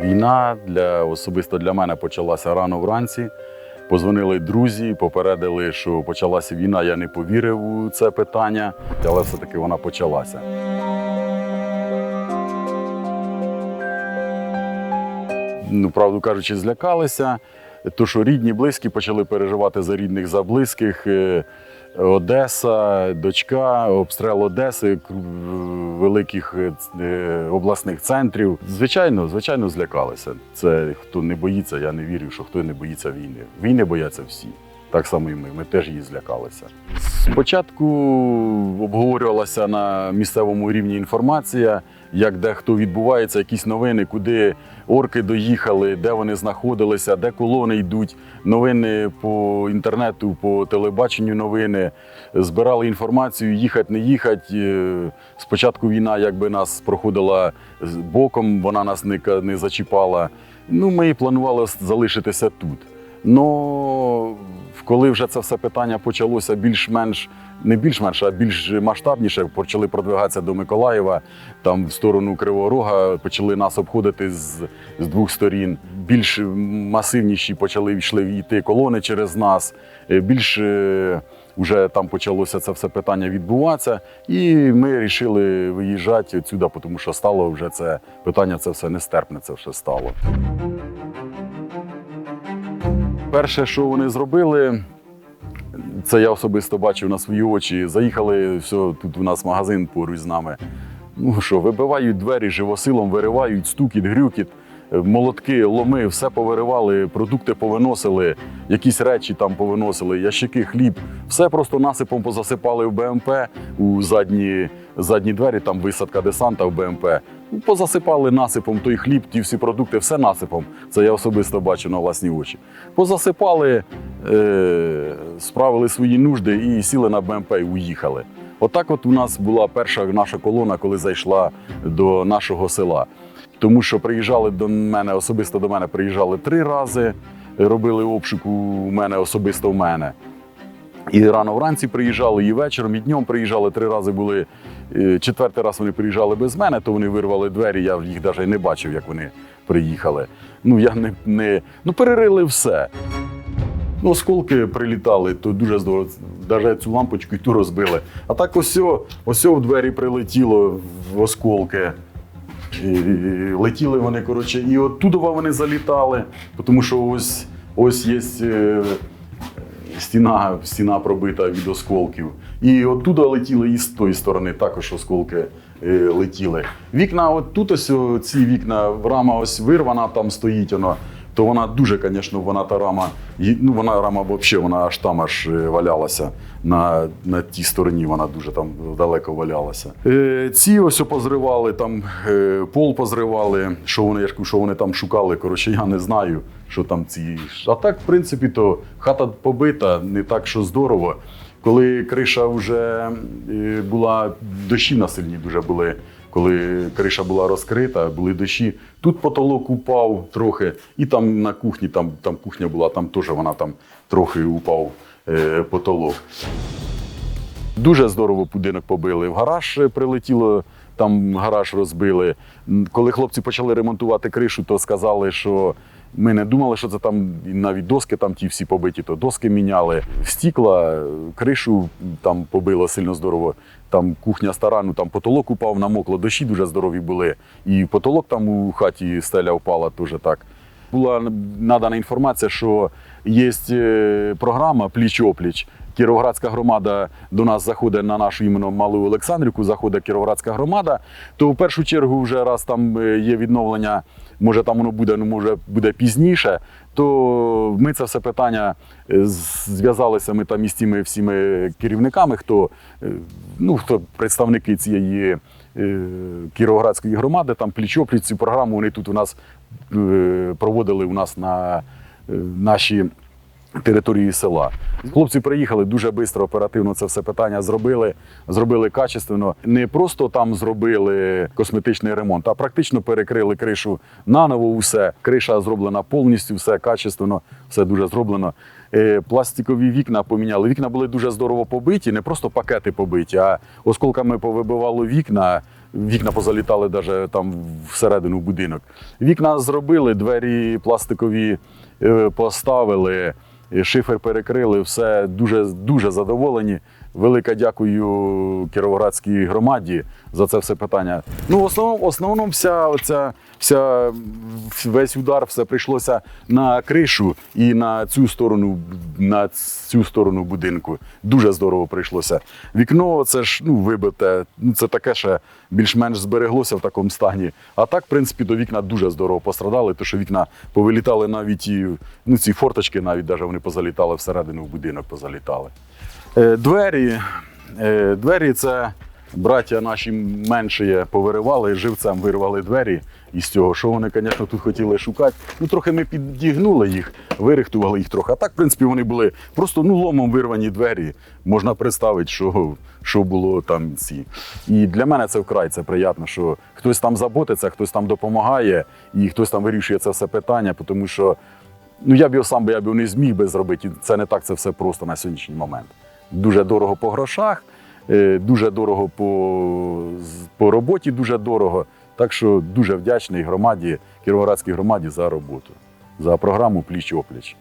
Війна для особисто для мене почалася рано вранці. Позвонили друзі, попередили, що почалася війна. Я не повірив у це питання, але все-таки вона почалася. Ну, правду кажучи, злякалися. То, що рідні, близькі почали переживати за рідних, за близьких. Е, Одеса, дочка, обстріл Одеси, великих е, обласних центрів. Звичайно, звичайно, злякалися. Це хто не боїться, я не вірю, що хто не боїться війни. Війни бояться всі. Так само і ми. Ми теж її злякалися. Спочатку обговорювалася на місцевому рівні інформація, як де хто відбувається, якісь новини, куди орки доїхали, де вони знаходилися, де колони йдуть. Новини по інтернету, по телебаченню новини. Збирали інформацію, їхати, не їхати. Е, Спочатку війна якби нас проходила боком, вона нас не, не зачіпала. Ну, ми планували залишитися тут. Но коли вже це все питання почалося більш-менш, не більш-менш, а більш масштабніше, почали продвигатися до Миколаєва, там в сторону Кривого Рога, почали нас обходити з, з двох сторін. Більш масивніші почали йшли йти колони через нас. Е, Більш е, вже там почалося це все питання відбуватися, і ми вирішили виїжджати відсюди, тому що стало вже це питання, це все нестерпне, це все стало. Перше, що вони зробили, це я особисто бачив на свої очі. Заїхали, все, тут у нас магазин поруч з нами. Ну що, вибивають двері живосилом, виривають стукіт, грюкіт, е, молотки, ломи, все повиривали, продукти повиносили, якісь речі там повиносили, ящики, хліб. Все просто насипом позасипали в БМП у задні, задні двері, там висадка десанта в БМП. Позасипали насипом той хліб, ті всі продукти, все насипом. Це я особисто бачу на власні очі. Позасипали, е, справили свої нужди і сіли на БМП і уїхали. Отак, от у нас була перша наша колона, коли зайшла до нашого села. Тому що приїжджали до мене, особисто до мене приїжджали три рази, робили обшук у мене особисто в мене. І рано вранці приїжджали, і вечором, і днем приїжджали. Три рази були. Е, Четвертий раз вони приїжджали без мене, то вони вирвали двері. Я їх навіть не бачив, як вони приїхали. Ну я не, не ну перерили все. Ну, осколки прилітали, то дуже здорово. Навіть цю лампочку і ту розбили. А так ось, ось в двері прилетіло в осколки. І, і летіли вони, коротше, і оттуда вони залітали, тому що ось, ось є е, стіна, стіна пробита від осколків. І оттуда летіли і з тої сторони також осколки е, летіли. Вікна, от тут ось ці вікна, рама ось вирвана там стоїть воно. То вона дуже, звісно, вона та рама, ну вона рама взагалі, вона аж там аж е, валялася. На, на тій стороні вона дуже там далеко валялася. Е, ці ось позривали, там е, пол позривали, що вони, що вони там шукали. Коротше, я не знаю, що там ці. А так, в принципі, то хата побита, не так, що здорово. Коли криша вже е, була, дощі насильні дуже були. Коли криша була розкрита, були дощі. Тут потолок упав трохи, і там на кухні, там, там кухня була, там теж вона там трохи упав е, потолок. Дуже здорово будинок побили. В гараж е, прилетіло, там гараж розбили. Коли хлопці почали ремонтувати кришу, то сказали, що ми не думали, що це там навіть доски там ті всі побиті, то доски міняли. Стікла, е, кришу там побило сильно здорово. Там кухня стара, ну там потолок упав, намокло, дощі дуже здорові були. І потолок там у хаті стеля впала теж так. Була надана інформація, що є е, програма пліч-опліч. Кіровоградська громада до нас заходить на нашу іменно Малу Олександрівку, заходить Кіровоградська громада, то в першу чергу вже раз там е, є відновлення, може там воно буде, ну може буде пізніше, то ми це все питання е, зв'язалися ми там із тими всіми керівниками, хто, е, ну, хто представники цієї Кіровоградської громади, там пліч-опліч цю програму вони тут у нас проводили у нас на нашій території села. Хлопці приїхали дуже швидко, оперативно це все питання зробили, зробили качественно. Не просто там зробили косметичний ремонт, а практично перекрили кришу наново. Усе криша зроблена повністю, все качественно, все дуже зроблено. Е, Пластикові вікна поміняли. Вікна були дуже здорово побиті, не просто пакети побиті, а осколками повибивало вікна. Вікна позалітали навіть там всередину будинок. Вікна зробили, двері пластикові е, поставили, шифер перекрили, все дуже, дуже задоволені. Велике дякую Кіровоградській громаді за це все питання. Ну, в основному, основному вся, оця, вся, весь удар все прийшлося на кришу і на цю сторону, на цю сторону будинку. Дуже здорово прийшлося. Вікно це ж ну, вибите, ну, це таке ще більш-менш збереглося в такому стані. А так, в принципі, до вікна дуже здорово пострадали, тому що вікна повилітали навіть і ну, ці форточки навіть даже вони позалітали всередину в будинок, позалітали. Е, Двері, е, двері це браття наші менші повиривали, живцем вирвали двері із цього. Що вони, звісно, тут хотіли шукати. Ну, трохи ми підігнули їх, вирихтували їх трохи. А так, в принципі, вони були просто ну, ломом вирвані двері. Можна представити, що, що було там ці. І для мене це вкрай це приємно, що хтось там заботиться, хтось там допомагає, і хтось там вирішує це все питання, тому що ну я б його сам би я б його не зміг би зробити. Це не так, це все просто на сьогоднішній момент. Дуже дорого по грошах, е, дуже дорого по, по роботі, дуже дорого. Так що дуже вдячний громаді, Кіровоградській громаді за роботу, за програму Пліч опліч.